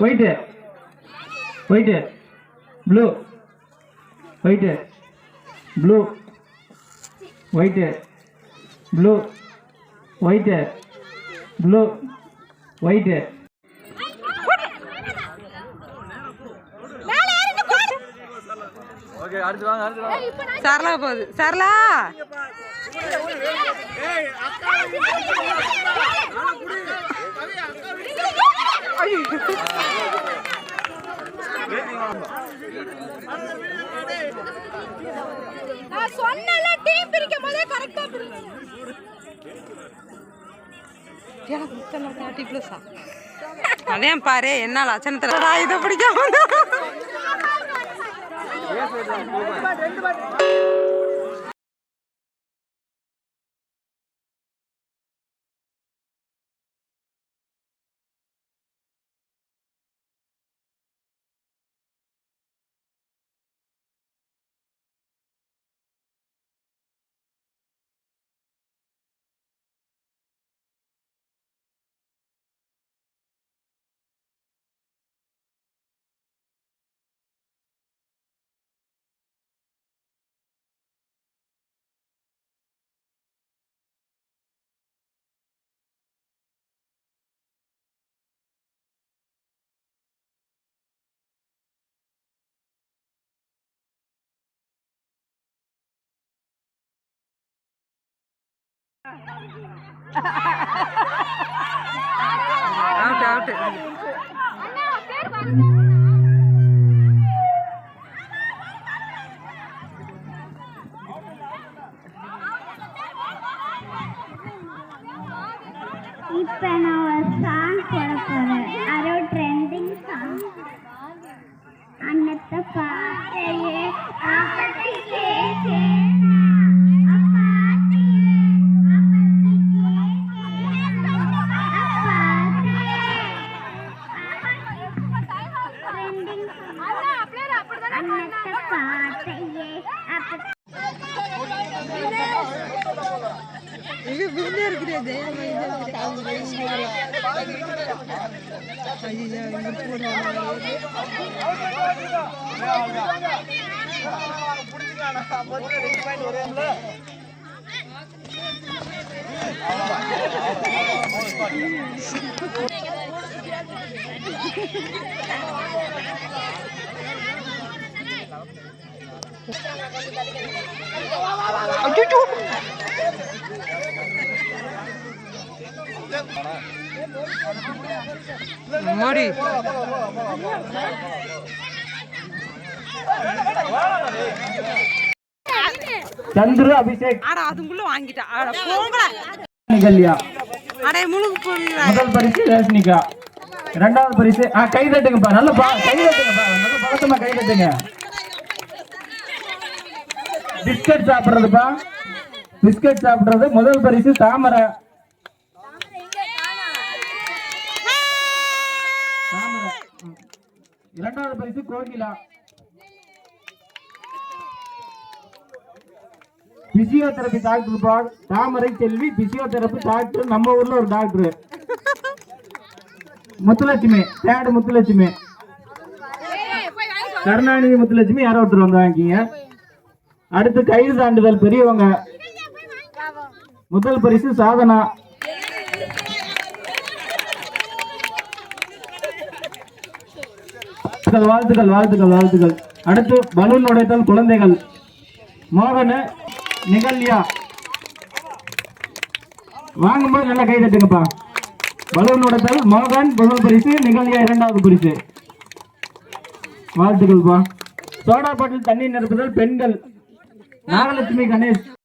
White white blue white blue white blue white blue white Sarala போகுது. சரளா! நான் சொன்னல team பிரிக்கும் போதே கரெக்டா தேர்ட்டி ப்ளஸ்ஸா அதே பாரு என்ன லட்சணத்துல இதை பிடிக்காம. அவுட் அவுட் இப்போ நான் ஒரு சாங் போட போகிறேன் அது ஒரு ட்ரெண்டிங் சாங் அன்னத்தை பார்த்தையே அப்பத்திக்கே சேனா அப்பாத்தியே ட்ரெண்டிங் அன்னத்தை பார்த்தையே அப்ப இது வீட்டிலே இருக்கிறே தெய்வம் ஐயோ இங்க போடுறாங்க மாடி சந்துரு அபிஷேக். ஆடா அதுக்குள்ள வாங்கிட்டா. ஆடா போங்கடா. நிகழ்யா. அடே முழுகு போடுங்க முதல் பரிசு ரேஷ்னிகா இரண்டாவது பரிசு ஆ கை தட்டுங்கப்பா நல்ல பா கை தட்டுங்கப்பா நல்ல பழக்கமா கை தட்டுங்க. பிஸ்கட் சாப்பிடுறதுப்பா. பிஸ்கட் சாப்பிடுறது. முதல் பரிசு தாமரை. இரண்டாவது பரிசு கோகிலா. பிசியோதெரபி டாக்டர் பா தாமரை செல்வி பிசியோதெரபி டாக்டர் நம்ம ஊர்ல ஒரு டாக்டர். முத்துலட்சுமி தேடு முத்துலட்சுமி. கருணாநிதி முத்துலட்சுமி யாரோ ஒருத்தர் வந்து வாங்கிக்கிங்க. அடுத்து கயிறு தாண்டுதல் பெரியவங்க. முதல் பரிசு சாதனா. வாழ்த்துக்கள் வாழ்த்துக்கள் வாழ்த்துக்கள் அடுத்து பலூன் உடைத்தல் குழந்தைகள். மோகன நிகழ்யா வாங்கும்போது நல்லா கை தட்டுங்கப்பா. பலூன் உடைத்தல் மோகன் முதல் பரிசு நிகழ்யா இரண்டாவது பரிசு. வாழ்த்துக்கள்ப்பா. சோடா பாட்டில் தண்ணீர் நிரப்புதல் பெண்கள். लागलं तुम्ही गणेश.